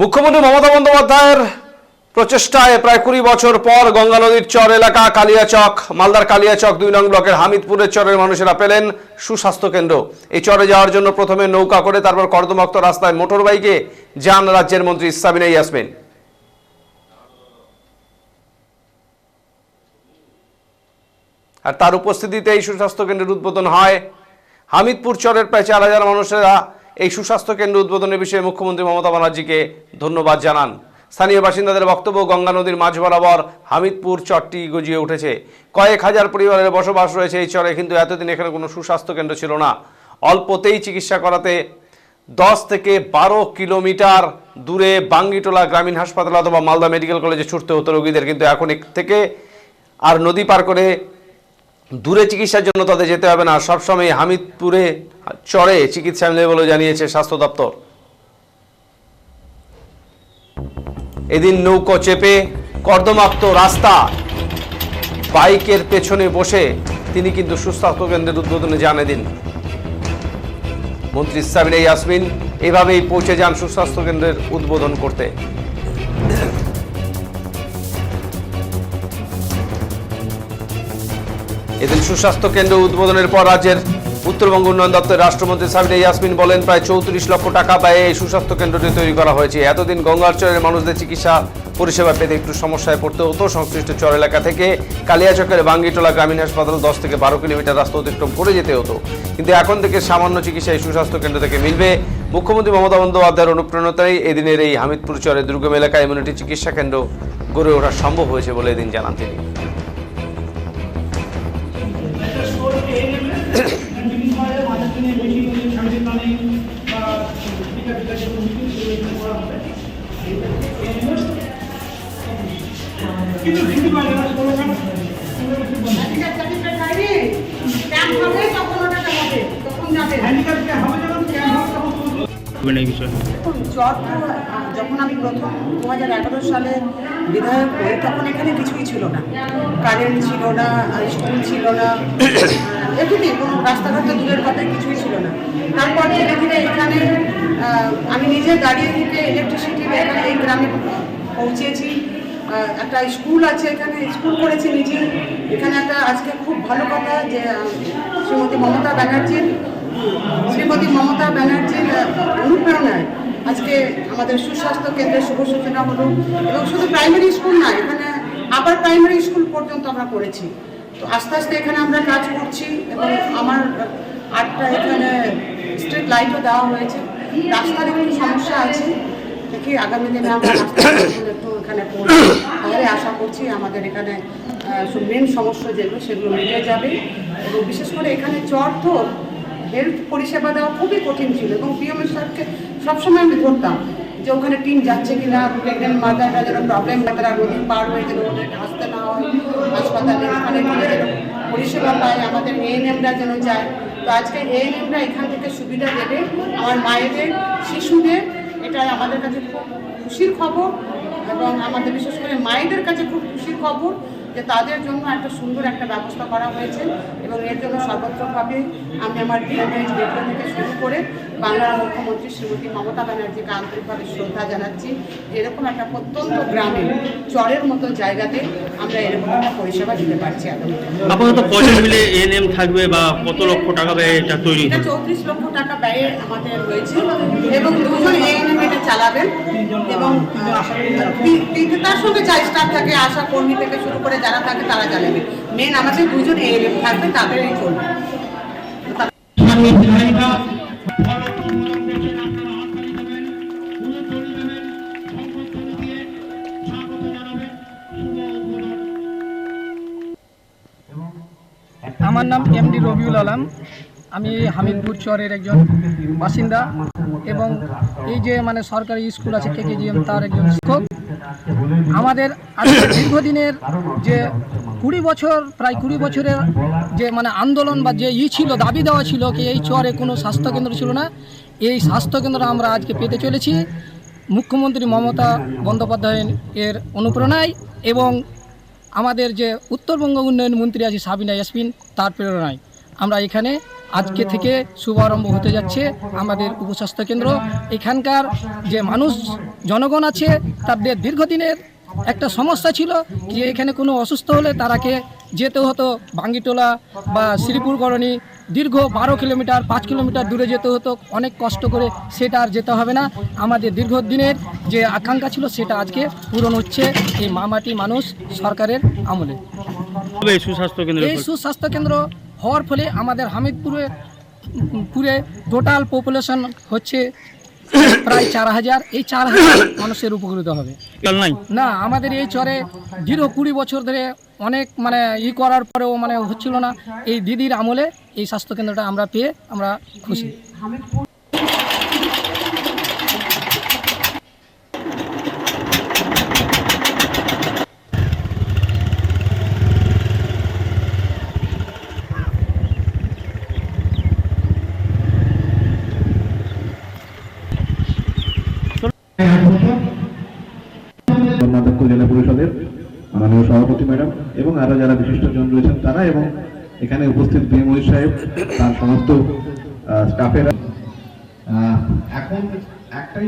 মুখ্যমন্ত্রী মমতা বন্দ্যোপাধ্যায়ের প্রচেষ্টায় প্রায় কুড়ি বছর পর গঙ্গা নদীর চর এলাকা, কালিয়াচক, মালদার কালিয়াচক দুই নং ব্লকের হামিদপুরের চরের মানুষেরা পেলেন সুস্বাস্থ্য কেন্দ্র। এই চরে যাওয়ার জন্য প্রথমে নৌকা করে তারপর কর্দমাক্ত রাস্তায় মোটর বাইকে যান রাজ্যের মন্ত্রী সাবিনা ইয়াসমিন। আর তার উপস্থিতিতে এই সুস্বাস্থ্য কেন্দ্রের উদ্বোধন হয় হামিদপুর চরের প্রায় চার হাজার মানুষেরা এই সুস্বাস্থ্য কেন্দ্র উদ্বোধনের বিষয়ে মুখ্যমন্ত্রী মমতা ব্যানার্জিকে ধন্যবাদ জানান। স্থানীয় বাসিন্দাদের বক্তব্য গঙ্গা নদীর মাঝ বরাবর হামিদপুর, চরটি গজিয়ে উঠেছে। কয়েক হাজার পরিবারের বসবাস রয়েছে এই চরে, কিন্তু এতদিন এখানে কোনো সুস্বাস্থ্য কেন্দ্র ছিল না। অল্পতেই চিকিৎসা করাতে দশ থেকে বারো কিলোমিটার দূরে বাঙ্গিটোলা গ্রামীণ হাসপাতাল অথবা মালদা মেডিকেল কলেজে ছুটতে হতো রোগীদের, কিন্তু এখন এক থেকে আর নদী পার করে দূরে চিকিৎসার জন্য তাদের যেতে হবে না। সবসময় হামিদপুরে চরে চিকিৎসা মিলে বলে জানিয়েছে স্বাস্থ্য দপ্তর। এদিন নৌকো চেপে কর্দমাক্ত রাস্তা, বাইকের পেছনে বসে তিনি কিন্তু সুস্বাস্থ্য কেন্দ্রের উদ্বোধনে যান এদিন। মন্ত্রী সাবিনা ইয়াসমিন এভাবেই পৌঁছে যান সুস্বাস্থ্য কেন্দ্রের উদ্বোধন করতে। এদিন সুস্বাস্থ্য কেন্দ্র উদ্বোধনের পর রাজ্যের উত্তরবঙ্গ উন্নয়ন দপ্তরের রাষ্ট্রমন্ত্রী সাবিনা ইয়াসমিন বলেন, প্রায় চৌত্রিশ লক্ষ টাকা ব্যয়ে এই সুস্বাস্থ্য কেন্দ্রটি তৈরি করা হয়েছে। এতদিন গঙ্গাচরের মানুষদের চিকিৎসা পরিষেবা পেতে একটু সমস্যায় পড়তে হতো। সংশ্লিষ্ট চর এলাকা থেকে কালিয়াচকের বাঙ্গিটোলা গ্রামীণ হাসপাতাল দশ থেকে বারো কিলোমিটার রাস্তা অতিক্রম করে যেতে হতো। কিন্তু এখন থেকে সামান্য চিকিৎসা এই সুস্বাস্থ্য কেন্দ্র থেকে মিলবে। মুখ্যমন্ত্রী মমতা বন্দ্যোপাধ্যায়ের অনুপ্রেরণায় এদিনের এই হামিদপুর চরের দুর্গম এলাকায় একটি চিকিৎসা কেন্দ্র গড়ে ওঠা সম্ভব হয়েছে বলে এদিন জানান তিনি। যখন আমি প্রথম দু হাজার এগারো সালে বিধায়ক হই তখন এখানে কিছুই ছিল না। কারেন্ট ছিল না স্কুল ছিল না এটুকুই কোনো রাস্তাঘাট তো দূরের কথা কিছুই ছিল না। তারপর ধীরে এখানে আমি নিজে দাঁড়িয়ে থেকে ইলেকট্রিসিটি এখানে এই গ্রামে পৌঁছেছি। একটা স্কুল আছে এখানে, স্কুল করেছি নিজে। এখানে একটা আজকে খুব ভালো কথা যে শ্রীমতী মমতা ব্যানার্জির, শ্রীমতী মমতা ব্যানার্জির অনুপ্রেরণায় আজকে আমাদের সুস্বাস্থ্য কেন্দ্রের শুভ সূচনা হলো। এবং শুধু প্রাইমারি স্কুল না, এখানে আবার প্রাইমারি স্কুল পর্যন্ত আমরা করেছি। তো আস্তে আস্তে এখানে আমরা কাজ করছি এবং আমার আটটা এখানে স্ট্রিট লাইটও দেওয়া হয়েছে। রাস্তার একটু সমস্যা আছে, দেখি আগামী দিনে আমরা রাস্তার এখানে করব তাহলে আশা করছি আমাদের এখানে মেন সমস্যা যেগুলো, সেগুলো মিটে যাবে। এবং বিশেষ করে এখানে চর তো হেলথ পরিষেবা দেওয়া খুবই কঠিন ছিল। এবং পিএমএস স্যারকে সবসময় আমি ধরতাম যে ওখানে টিম যাচ্ছে কিনা প্রেগনেন্ট মাদাররা যেন প্রবলেম তারা নদী পার হয়ে যেন ওদেরকে আসতে না হয়। হাসপাতালে গিয়ে যেন পরিষেবা পায়, আমাদের এএনএমরা যেন যায়। তো আজকে এএনএমরা এখান থেকে সুবিধা দেবে। আমার মায়েদের, শিশুদের এটা আমাদের কাছে খুব খুশির খবর। এবং আমাদের বিশেষ করে মায়েদের কাছে খুব খুশির খবর যে তাদের জন্য একটা সুন্দর একটা ব্যবস্থা করা হয়েছে এবং এর জন্য সর্বত্রভাবে আমি আমার ডিএমএইচ রেডিও থেকে শুরু করে বাংলার মুখ্যমন্ত্রী শ্রীমতী মমতা ব্যানার্জিকে আন্তরিকভাবে শ্রদ্ধা জানাচ্ছি। এরকম একটা প্রত্যন্ত গ্রামে চরের মতো জায়গাতে আমরা এরকম একটা পরিষেবা দিতে পারছি আপাতত কজন মিলে এএনএম থাকবে বা কত লক্ষ টাকা ব্যয়ে এটা তৈরি এটা চৌত্রিশ লক্ষ টাকা ব্যয়ে আমাদের রয়েছে এবং দুজন এএনএম এটা চালাবেন এবং তার সঙ্গে স্টাফ থাকে আশা কর্মী থেকে শুরু করে যারা থাকে তারা চালাবে মেন আমাদের দুজন এএনএম থাকবে তাদেরই চলবে। আমার নাম এমডি রবিউল আলম। আমি হামিদপুর চরের একজন বাসিন্দা এবং এই যে মানে সরকারি স্কুল আছে কেকেজিএম, তার একজন শিক্ষক। আমাদের দীর্ঘদিনের যে কুড়ি বছর, প্রায় কুড়ি বছরের যে মানে আন্দোলন বা যে ই ছিল, দাবি দেওয়া ছিল কি এই চরে কোনো স্বাস্থ্যকেন্দ্র ছিল না, এই স্বাস্থ্যকেন্দ্র আমরা আজকে পেতে চলেছি। মুখ্যমন্ত্রী মমতা বন্দ্যোপাধ্যায় এর অনুপ্রেরণায় এবং আমাদের যে উত্তরবঙ্গ উন্নয়ন মন্ত্রী আছে সাবিনা ইয়াসমিন, তার প্রেরণায় আমরা এখানে আজকে থেকে শুভারম্ভ হতে যাচ্ছে আমাদের উপস্বাস্থ্য কেন্দ্র। এখানকার যে মানুষ, জনগণ আছে, তাদের দীর্ঘদিনের একটা সমস্যা ছিল যে এখানে কোনো অসুস্থ হলে তারাকে যেতে হতো বাঙ্গিটোলা বা শ্রীপুর কলোনি দীর্ঘ বারো কিলোমিটার পাঁচ কিলোমিটার দূরে যেতে হতো। অনেক কষ্ট করে সেটা আর যেতে হবে না। আমাদের দীর্ঘদিনের যে আকাঙ্ক্ষা ছিল সেটা আজকে পূরণ হচ্ছে এই মামাটি মানুষ সরকারের আমলে। এই সুস্বাস্থ্য কেন্দ্র এই সুস্বাস্থ্য কেন্দ্র হওয়ার ফলে আমাদের হামিদপুরে পুরে টোটাল পপুলেশন হচ্ছে প্রায় চার হাজার এই চার হাজার মানুষের উপকৃত হবে। না আমাদের এই চরে দীর্ঘ কুড়ি বছর ধরে অনেক মানে ই করার পরেও মানে হচ্ছিল না। এই দিদির আমলে এই স্বাস্থ্যকেন্দ্রটা আমরা পেয়ে আমরা খুশি। সভাপতি ম্যাডাম এবং আরও যারা বিশিষ্টজন রয়েছেন তারা এবং এখানে উপস্থিত বিএমওই সাহেব, তার সমস্ত স্টাফেরা এখন একটাই